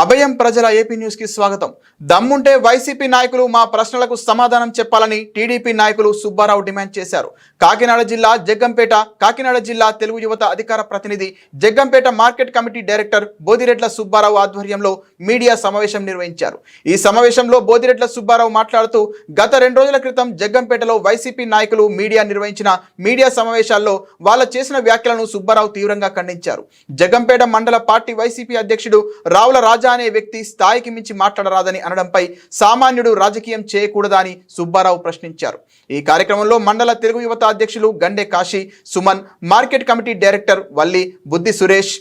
అభయం ప్రజల ఏపీ న్యూస్కి స్వాగతం. దమ్ముంటే వైసీపీ నాయకులు మా ప్రశ్నలకు సమాధానం చెప్పాలని టీడీపీ నాయకులు సుబ్బారావు డిమాండ్ చేశారు. కాకినాడ జిల్లా జగ్గంపేట కాకినాడ జిల్లా తెలుగు యువత అధికార ప్రతినిధి Jaggampeta market committee director Bodireddla Subbarao ఆధ్వర్యంలో మీడియా సమావేశం నిర్వహించారు. ఈ సమావేశంలో బోదిరెడ్ల సుబ్బారావు మాట్లాడుతూ గత రెండు రోజుల క్రితం జగ్గంపేటలో వైసీపీ నాయకులు మీడియా నిర్వహించిన మీడియా సమావేశాల్లో వాళ్ళ చేసిన వ్యాఖ్యలను సుబ్బారావు తీవ్రంగా ఖండించారు. జగ్గంపేట మండల పార్టీ వైసీపీ అధ్యక్షుడు రావుల రాజా అనే వ్యక్తి స్థాయికి మించి మాట్లాడరాదని అనడంపై సామాన్యుడు రాజకీయం చేయకూడదా అని సుబ్బారావు ప్రశ్నించారు. ఈ కార్యక్రమంలో మండల తెలుగు యువత అధ్యక్షులు Gande Kasi Suman market committee director Valli Buddhi Suresh.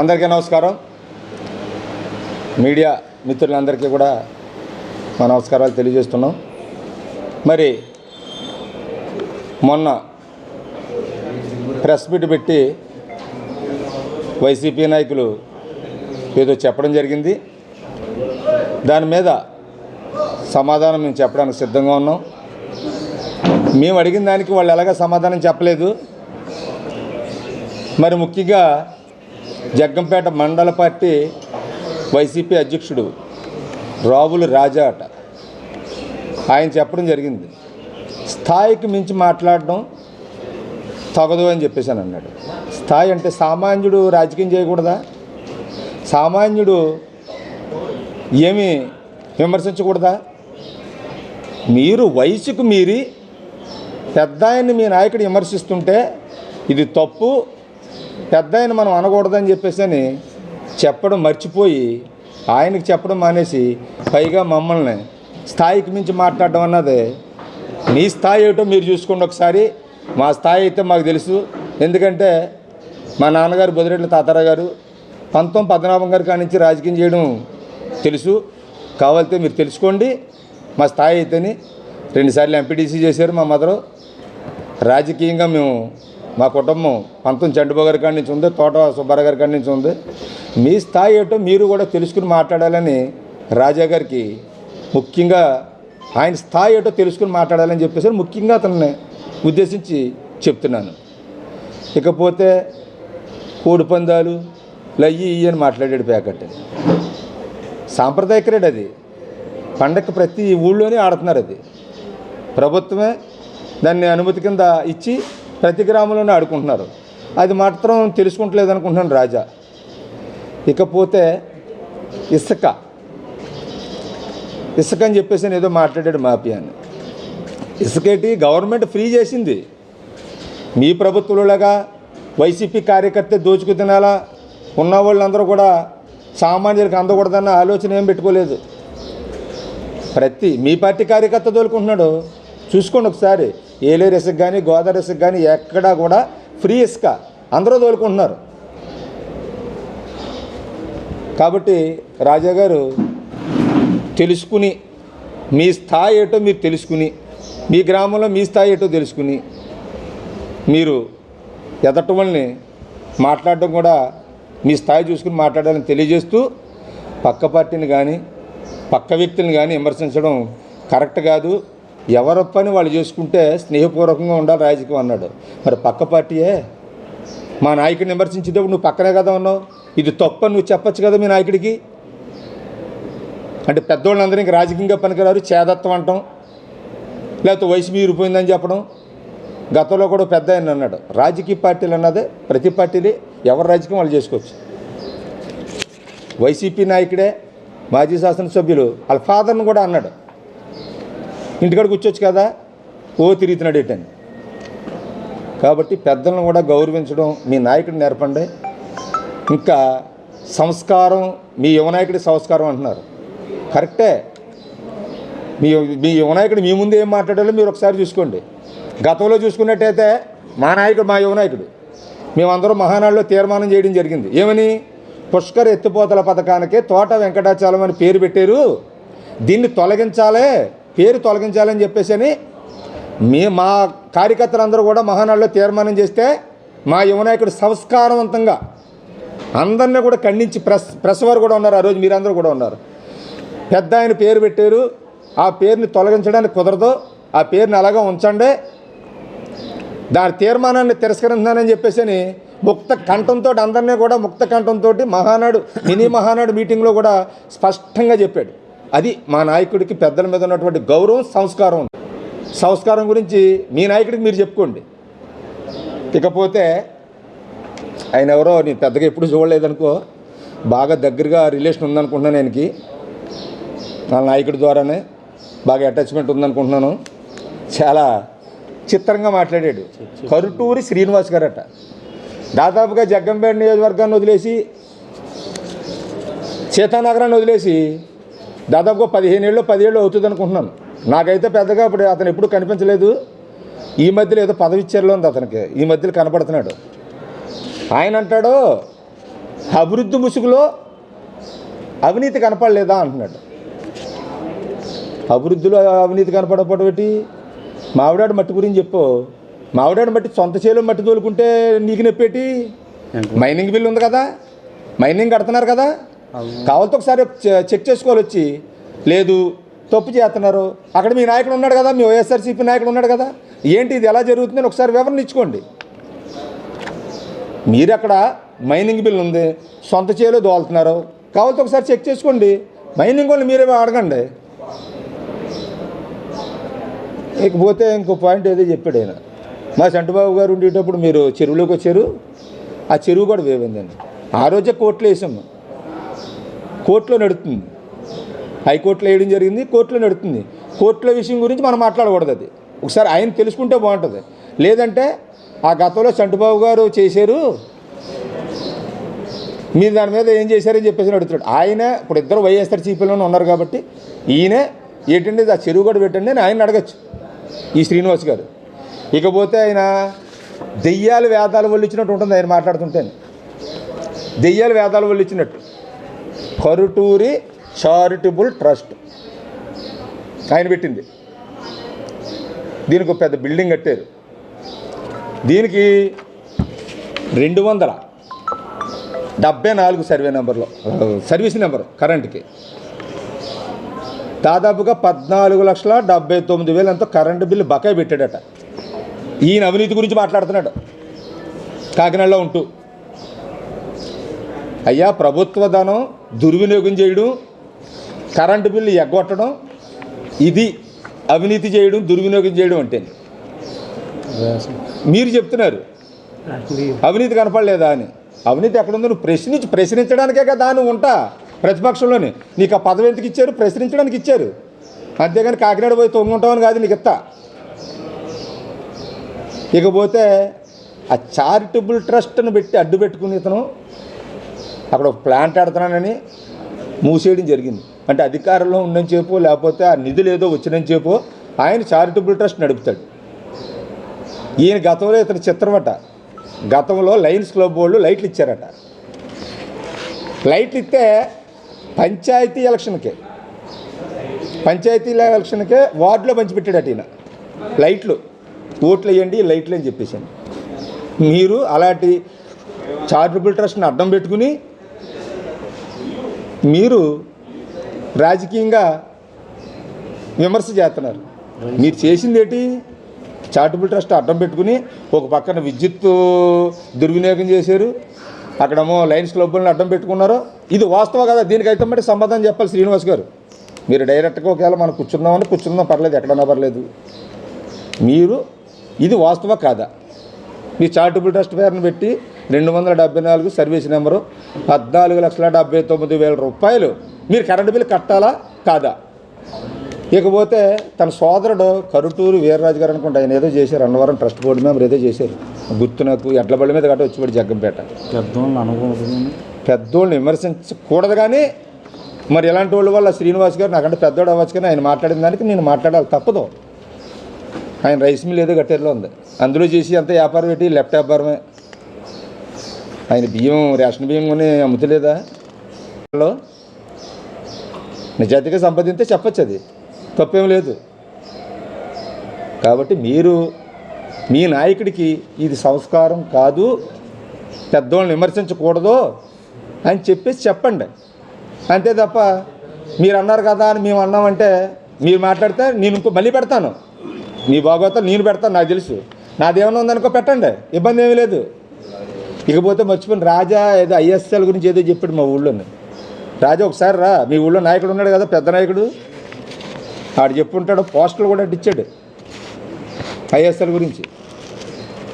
అందరికీ నమస్కారం. మీడియా మిత్రులందరికీ కూడా మా నమస్కారాలు తెలియజేస్తున్నాం. మరి మొన్న ప్రెస్ మీట్ పెట్టి వైసీపీ నాయకులు ఏదో చెప్పడం జరిగింది. దాని మీద సమాధానం మేము చెప్పడానికి సిద్ధంగా ఉన్నాం. మేము అడిగిన దానికి వాళ్ళు ఎలాగ సమాధానం చెప్పలేదు. మరి ముఖ్యంగా జగ్గంపేట మండల పార్టీ వైసీపీ అధ్యక్షుడు రావులు రాజా అట. ఆయన చెప్పడం జరిగింది. స్థాయికి మించి మాట్లాడడం తగదు అని చెప్పేసి అన్నాడు. స్థాయి అంటే సామాన్యుడు రాజకీయం చేయకూడదా? సామాన్యుడు ఏమి విమర్శించకూడదా? మీరు వయసుకు మీరి పెద్ద ఆయన్ని మీ నాయకుడు విమర్శిస్తుంటే ఇది తప్పు పెద్ద ఆయన మనం అనకూడదని చెప్పేసి అని చెప్పడం మర్చిపోయి ఆయనకి చెప్పడం మానేసి పైగా మమ్మల్ని స్థాయికి మించి మాట్లాడడం అన్నది. మీ స్థాయి ఏమిటో మీరు చూసుకోండి ఒకసారి. మా స్థాయి అయితే మాకు తెలుసు. ఎందుకంటే మా నాన్నగారు బొదిరెడ్ల తాతారావు గారు పంతొమ్మిది పద్మనాభం గారి కాడి నుంచి రాజకీయం చేయడం తెలుసు. కావాలితే మీరు తెలుసుకోండి. మా స్థాయి అయితేని రెండుసార్లు ఎంపీటీసీ చేశారు మా మదరు. రాజకీయంగా మేము మా కుటుంబం పంతం చండుబో గారి కాడి నుంచి ఉంది తోట సుబ్బారావు గారి కాడి నుంచి ఉంది. మీ స్థాయి ఏటో మీరు కూడా తెలుసుకుని మాట్లాడాలని రాజా గారికి ముఖ్యంగా ఆయన స్థాయి ఏటో తెలుసుకుని మాట్లాడాలని చెప్పేసి ముఖ్యంగా అతన్ని ఉద్దేశించి చెప్తున్నాను. ఇకపోతే కోడి పందాలు లయ్యి ఇయ్యి అని మాట్లాడాడు ప్యాకెట్ సాంప్రదాయ క్రీడ అది. పండగ ప్రతి ఊళ్ళోనే ఆడుతున్నారు అది. ప్రభుత్వమే దాన్ని అనుమతి కింద ఇచ్చి ప్రతి గ్రామంలోనే ఆడుకుంటున్నారు. అది మాత్రం తెలుసుకుంటలేదు అనుకుంటున్నాను రాజా. ఇకపోతే ఇసుక. ఇసుక అని చెప్పేసి నేను ఏదో మాట్లాడాడు మాఫియాని ఇసుకేటి గవర్నమెంట్ ఫ్రీ చేసింది. మీ ప్రభుత్వంలోలాగా వైసీపీ కార్యకర్త దోచుకు తినాలా ఉన్న వాళ్ళందరూ కూడా సామాన్యులకు అందకూడదన్న ఆలోచన ఏం పెట్టుకోలేదు. ప్రతి మీ పార్టీ కార్యకర్త తోలుకుంటున్నాడు చూసుకోండి ఒకసారి. ఏలేరు ఇసుక కానీ గోదావరి ఇసుక కానీ ఎక్కడా కూడా ఫ్రీ ఇసుక. అందరూ తోలుకుంటున్నారు కాబట్టి రాజా గారు తెలుసుకుని మీ స్థాయి ఏటో మీరు తెలుసుకుని మీ గ్రామంలో మీ స్థాయి ఏటో తెలుసుకుని మీరు ఎదటి మాట్లాడడం కూడా మీ స్థాయి చూసుకుని మాట్లాడాలని తెలియజేస్తూ పక్క పార్టీని కానీ పక్క వ్యక్తులను కానీ విమర్శించడం కరెక్ట్ కాదు. ఎవరి పని వాళ్ళు చేసుకుంటే స్నేహపూర్వకంగా ఉండాలి రాజకీయం అన్నాడు. మరి పక్క పార్టీయే? మా నాయకుడిని విమర్శించేటప్పుడు నువ్వు పక్కనే కదా ఉన్నావు. ఇది తప్పని నువ్వు చెప్పచ్చు కదా మీ నాయకుడికి? అంటే పెద్దోళ్ళందరూ ఇంక రాజకీయంగా పనికిరారు చేదత్వం అంటాం. లేకపోతే వయసు మీరిపోయిందని చెప్పడం. గతంలో కూడా పెద్ద ఆయన అన్నాడు రాజకీయ పార్టీలు అన్నదే ప్రతి పార్టీలు ఎవరి రాజకీయం వాళ్ళు చేసుకోవచ్చు. వైసీపీ నాయకుడే మాజీ శాసనసభ్యులు వాళ్ళ ఫాదర్ని కూడా అన్నాడు. ఇంటికాడ కూర్చోవచ్చు కదా ఓ తిరుగుతున్నాడు ఏంటని. కాబట్టి పెద్దలను కూడా గౌరవించడం మీ నాయకుడిని నేర్పండి. ఇంకా సంస్కారం మీ యువనాయకుడి సంస్కారం అంటున్నారు. కరెక్టే. మీ మీ యువనాయకుడు మీ ముందు ఏం మాట్లాడాలో మీరు ఒకసారి చూసుకోండి. గతంలో చూసుకున్నట్టయితే మా నాయకుడు మా యువనాయకుడు మేమందరూ మహానాడులో తీర్మానం చేయడం జరిగింది. ఏమని? పుష్కర్ ఎత్తిపోతల పథకానికి తోట వెంకటాచలం అని పేరు పెట్టారు. దీన్ని తొలగించాలే పేరు తొలగించాలని చెప్పేసి అని మీ మా కార్యకర్తలందరూ కూడా మహానాడులో తీర్మానం చేస్తే మా యువనాయకుడు సంస్కారవంతంగా అందరినీ కూడా ఖండించి ప్రెస్ ప్రెస్ వారు కూడా ఉన్నారు. ఆ రోజు మీరందరూ కూడా ఉన్నారు. పెద్ద ఆయన పేరు పెట్టారు. ఆ పేరుని తొలగించడానికి కుదరదు. ఆ పేరుని అలాగా ఉంచండి. దాని తీర్మానాన్ని తిరస్కరించానని చెప్పేసి అని ముక్త కంఠంతో అందరినీ కూడా ముక్త కంఠంతో మహానాడు మినీ మహానాడు మీటింగ్లో కూడా స్పష్టంగా చెప్పాడు. అది మా నాయకుడికి పెద్దల మీద ఉన్నటువంటి గౌరవం సంస్కారం సంస్కారం గురించి మీ నాయకుడికి మీరు చెప్పుకోండి. ఇకపోతే ఆయన ఎవరో నేను పెద్దగా ఎప్పుడు చూడలేదనుకో బాగా దగ్గరగా రిలేషన్ ఉందనుకుంటున్నాను ఆయనకి నా నాయకుడి ద్వారానే బాగా అటాచ్మెంట్ ఉందనుకుంటున్నాను. చాలా చిత్రంగా మాట్లాడాడు. కరుటూరి శ్రీనివాస్ గారట. దాదాపుగా జగ్గంపేట నియోజకవర్గాన్ని వదిలేసి సీతానగరాన్ని వదిలేసి దాదాపుగా పదిహేను ఏళ్ళు పదిహేళ్ళు అవుతుంది అనుకుంటున్నాను. నాకైతే పెద్దగా ఇప్పుడు అతను ఎప్పుడు కనిపించలేదు. ఈ మధ్యలో ఏదో పదవి ఇచ్చారులో ఉంది అతనికి. ఈ మధ్యలో కనపడుతున్నాడు. ఆయన అంటాడు అభివృద్ధి ముసుగులో అవినీతి కనపడలేదా? అంటున్నాడు. అభివృద్ధిలో అవినీతి కనపడకపోవడం మావిడాడు మట్టి గురించి చెప్పు. మావిడాడు మట్టి సొంత చేలో మట్టి తోలుకుంటే నీకు నొప్పేటి? మైనింగ్ బిల్ ఉంది కదా? మైనింగ్ కడుతున్నారు కదా? కావాలతో ఒకసారి చెక్ చేసుకోవాలి వచ్చి. లేదు తప్పు చేస్తున్నారు. అక్కడ మీ నాయకుడు ఉన్నాడు కదా? మీ వైఎస్ఆర్సీపీ నాయకుడు ఉన్నాడు కదా? ఏంటి ఇది ఎలా జరుగుతుందని ఒకసారి వివరణ ఇచ్చుకోండి. మీరు అక్కడ మైనింగ్ బిల్ ఉంది సొంత చేలో దోలుతున్నారు కావాలతో ఒకసారి చెక్ చేసుకోండి. మైనింగ్ వాళ్ళు మీరే అడగండి. ఇకపోతే ఇంకో పాయింట్ ఏదో చెప్పాడు ఆయన. మా చంటబాబు గారు ఉండేటప్పుడు మీరు చెరువులోకి వచ్చారు. ఆ చెరువు కూడా వేవిందండి. ఆ రోజే కోర్టులో వేసాము కోర్టులో నడుస్తుంది హైకోర్టులో వేయడం జరిగింది కోర్టులో నడుస్తుంది కోర్టుల విషయం గురించి మనం మాట్లాడకూడదు అది. ఒకసారి ఆయన తెలుసుకుంటే బాగుంటుంది. లేదంటే ఆ గతంలో చంటుబాబు గారు చేశారు మీరు దాని మీద ఏం చేశారని చెప్పేసి అడుగుతాడు ఆయన ఇప్పుడు ఇద్దరు వైఎస్ఆర్ చీపీలోనే ఉన్నారు కాబట్టి ఈయన ఏంటంటే ఇది ఆ చెరువు కూడా పెట్టండి అని ఆయన అడగచ్చు. ఈ శ్రీనివాస్ గారు. ఇకపోతే ఆయన దెయ్యాలు వేదాలు వల్లిచ్చినట్టు ఉంటుంది ఆయన మాట్లాడుతుంటే. దెయ్యాలు వేదాలు వల్లిచ్చినట్టు. కరుటూరి చారిటబుల్ ట్రస్ట్ ఆయన పెట్టింది. దీనికి ఒక పెద్ద బిల్డింగ్ కట్టారు. దీనికి రెండు వందల డెబ్బై నాలుగు సర్వే నెంబర్లో సర్వీస్ నెంబర్ కరెంట్కి. దాదాపుగా పద్నాలుగు లక్షల డెబ్బై తొమ్మిది వేలు ఎంతో కరెంటు బిల్లు బకాయి పెట్టాడట. ఈయన అవినీతి గురించి మాట్లాడుతున్నాడు. కాకినాడలో ఉంటూ. అయ్యా ప్రభుత్వ ధనం దుర్వినియోగం చేయడం కరెంటు బిల్లు ఎగ్గొట్టడం ఇది అవినీతి చేయడం దుర్వినియోగం చేయడం అంటే. మీరు చెప్తున్నారు. అవినీతి కనపడలేదా అని. అవినీతి ఎక్కడుందో నువ్వు ప్రశ్నించి ప్రశ్నించడానికే కదా నువ్వు ఉంటా. ప్రతిపక్షంలోని. నీకు ఆ పదవి ఎందుకు ఇచ్చారు? ప్రశ్నించడానికి ఇచ్చారు. అంతేగాని కాకినాడ పోయి తొంగుంటామని కాదు నీకు ఇస్తా ఇకపోతే ఆ చారిటబుల్ ట్రస్ట్ను పెట్టి అడ్డు పెట్టుకుని ఇతను అక్కడ ఒక ప్లాంట్ ఆడుతున్నానని మూసేయడం జరిగింది. అంటే అధికారంలో ఉండని చెప్పు లేకపోతే ఆ నిధులు ఏదో వచ్చినని చెప్పు ఆయన చారిటబుల్ ట్రస్ట్ నడుపుతాడు. ఈయన గతంలో ఇతని చిత్రమట గతంలో లయన్స్ క్లబ్ వాళ్ళు లైట్లు ఇచ్చారట. లైట్లు ఇస్తే పంచాయతీ ఎలక్షన్కే. పంచాయతీ ఎలక్షన్కే వార్డులో పంచిపెట్టాడట ఈయన. లైట్లు. ఓట్లు వేయండి లైట్లు అని చెప్పేసాను మీరు అలాంటి చారిటబుల్ ట్రస్ట్ని అడ్డం పెట్టుకుని మీరు రాజకీయంగా విమర్శ చేస్తున్నారు. మీరు చేసింది ఏంటి? చారిటబుల్ ట్రస్ట్ అడ్డం పెట్టుకుని ఒక పక్కన విద్యుత్ దుర్వినియోగం చేశారు. అక్కడేమో లయన్స్ క్లబ్లను అడ్డం పెట్టుకున్నారు. ఇది వాస్తవం కదా దీనికైతే మరి సమాధానం చెప్పాలి శ్రీనివాస్ గారు. మీరు డైరెక్ట్గా ఒకవేళ మనం కూర్చుందామని కూర్చుందాం పర్లేదు ఎక్కడన్నా పర్లేదు. మీరు ఇది వాస్తవ కాదా? మీ చారిటబుల్ ట్రస్ట్ పేరును పెట్టి రెండు వందల డెబ్బై నాలుగు సర్వీస్ నెంబరు పద్నాలుగు లక్షల డెబ్బై తొమ్మిది వేల రూపాయలు మీరు కరెంటు బిల్లు కట్టాలా కాదా? ఇకపోతే తన సోదరుడు కరుటూరు వీరరాజు గారు అనుకుంటా ఆయన ఏదో చేశారు అన్నవరం ట్రస్ట్ బోర్డు మెంబర్ ఏదో చేశారు. గుర్తు నాకు ఎడ్ల బళ్ళ మీద కట్ట వచ్చిపడి జగ్గంపేట. పెద్దోళ్ళు పెద్దోళ్ళని విమర్శించకూడదు కానీ మరి ఇలాంటి వాళ్ళ వల్ల శ్రీనివాస్ గారు నాకంటే పెద్దోడు అవ్వచ్చు కానీ ఆయన మాట్లాడిన దానికి నేను మాట్లాడాలి తప్పదు. ఆయన రైస్ మిల్ ఏదో గట్టేరులో ఉంది. అందులో చేసి అంత వ్యాపారం పెట్టి లెఫ్ట్ వ్యాపారమే ఆయన బియ్యం రేషన్ బియ్యం కొని అమ్ముతలేదా? హలో? నిజాయితీగా సంపాదింస్తే చెప్పచ్చు అది. తప్పేం లేదు. కాబట్టి మీరు మీ నాయకుడికి ఇది సంస్కారం కాదు. పెద్దోళ్ళని విమర్శించకూడదు. అని చెప్పేసి చెప్పండి. అంతే తప్ప మీరు అన్నారు కదా అని మేము అన్నామంటే మీరు మాట్లాడితే నేను ఇంకో మళ్ళీ పెడతాను. మీ భాగవతాలు నేను పెడతాను నాకు తెలుసు. నాదేమన్నా ఉందనుకో పెట్టండి ఇబ్బంది ఏమీ లేదు. ఇకపోతే మర్చిపోయిన రాజా ఏదో ఐఎస్ఎల్ గురించి ఏదో చెప్పాడు మా ఊళ్ళో రాజా ఒకసారి రా మీ ఊళ్ళో నాయకుడు ఉన్నాడు కదా పెద్ద నాయకుడు. ఆడు చెప్పుంటాడు పోస్టులు కూడా ఇచ్చాడు ఐఎస్ఎల్ గురించి.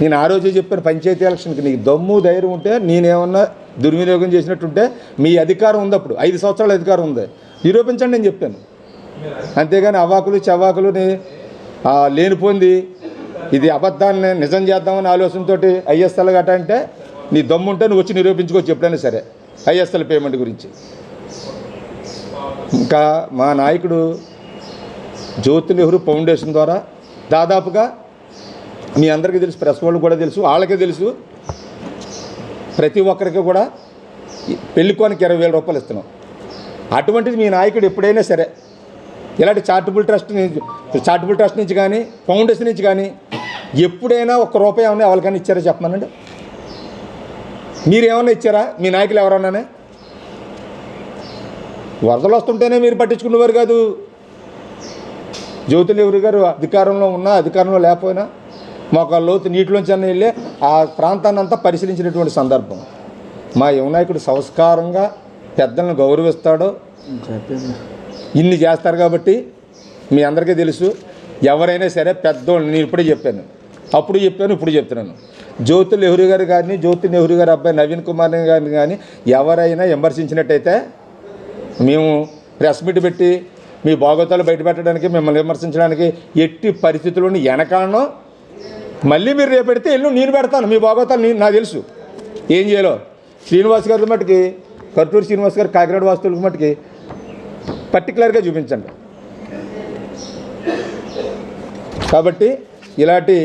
నేను ఆ రోజే చెప్పాను పంచాయతీ ఎలక్షన్కి నీకు దమ్ము ధైర్యం ఉంటే నేనేమన్నా దుర్వినియోగం చేసినట్టుంటే మీ అధికారం ఉంది అప్పుడు. ఐదు సంవత్సరాల అధికారం ఉంది. నిరూపించండి నేను చెప్పాను. అంతేగాని అవాకులు చవాకులుని లేనిపోంది. ఇది అబద్ధాన్ని నిజం చేద్దామని ఆలోచనతో ఐఎస్ఎల్ గట్ట అంటే నీ దమ్ముంటే నువ్వు వచ్చి నిరూపించుకోవచ్చు ఎప్పుడైనా సరే ఐఎస్ఎల్ పేమెంట్ గురించి. ఇంకా మా నాయకుడు జ్యోతి నెహ్రూ ఫౌండేషన్ ద్వారా దాదాపుగా మీ అందరికీ తెలుసు ప్రెస్ వాళ్ళు కూడా తెలుసు వాళ్ళకే తెలుసు. ప్రతి ఒక్కరికి కూడా పెళ్ళికోనికి ఇరవై వేల రూపాయలు ఇస్తున్నాం. అటువంటిది మీ నాయకుడు ఎప్పుడైనా సరే ఇలాంటి చారిటబుల్ ట్రస్ట్ నుంచి చారిటబుల్ ట్రస్ట్ నుంచి కానీ ఫౌండేషన్ నుంచి కానీ ఎప్పుడైనా ఒక్క రూపాయి ఏమన్నా ఎవరికైనా ఇచ్చారా చెప్పమనండి? మీరు ఏమైనా ఇచ్చారా? మీ నాయకులు ఎవరన్నానే? వరదలు వస్తుంటేనే మీరు పట్టించుకునేవారు కాదు. జ్యోతి గారు అధికారంలో ఉన్నా అధికారంలో లేకపోయినా మాకు లోతు నీటిలోంచి అన్న వెళ్ళి ఆ ప్రాంతాన్ని అంతా పరిశీలించినటువంటి సందర్భం. మా యువనాయకుడు సంస్కారంగా పెద్దలను గౌరవిస్తాడు. ఇన్ని చేస్తారు కాబట్టి మీ అందరికీ తెలుసు ఎవరైనా సరే పెద్దోళ్ళు నేను ఇప్పుడే చెప్పాను. అప్పుడు చెప్పాను ఇప్పుడు చెప్తున్నాను. జ్యోతి నెహ్రూ గారు కానీ జ్యోతి నెహ్రూ గారి అబ్బాయి నవీన్ కుమార్ గారిని కానీ ఎవరైనా విమర్శించినట్టయితే మేము ప్రెస్ మీట్ పెట్టి మీ భాగోతాలు బయటపెట్టడానికి మిమ్మల్ని విమర్శించడానికి ఎట్టి పరిస్థితుల్లోని వెనకాలను మళ్ళీ మీరు రేపెడితే పెడితే ఎల్లు నేను పెడతాను మీ భాగోతాలు నేను నాకు తెలుసు. ఏం చేయాలో? శ్రీనివాస్ గారి మట్టుకి కర్టూరు శ్రీనివాస్ గారు కాకినాడ వాస్తువులకు మట్టుకి పర్టికులర్గా చూపించండి. కాబట్టి ఇలాంటి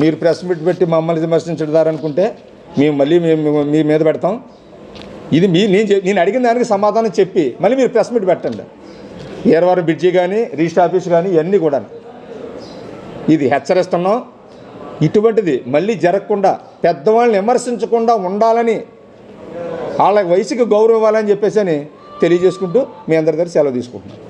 మీరు ప్రెస్ మీట్ పెట్టి మమ్మల్ని విమర్శించడారనుకుంటే మేము మళ్ళీ మేము మీ మీద పెడతాం. ఇది మీ నేను నేను అడిగిన దానికి సమాధానం చెప్పి మళ్ళీ మీరు ప్రెస్ మీట్ పెట్టండి. ఏరవారం బ్రిడ్జి కానీ రిజిస్టర్ ఆఫీస్ కానీ ఇవన్నీ కూడా ఇది హెచ్చరిస్తున్నాం. ఇటువంటిది మళ్ళీ జరగకుండా పెద్దవాళ్ళని విమర్శించకుండా ఉండాలని వాళ్ళ వయసుకి గౌరవం ఇవ్వాలని చెప్పేసి అని తెలియజేసుకుంటూ మీ అందరి దగ్గర సెలవు తీసుకుంటున్నాను.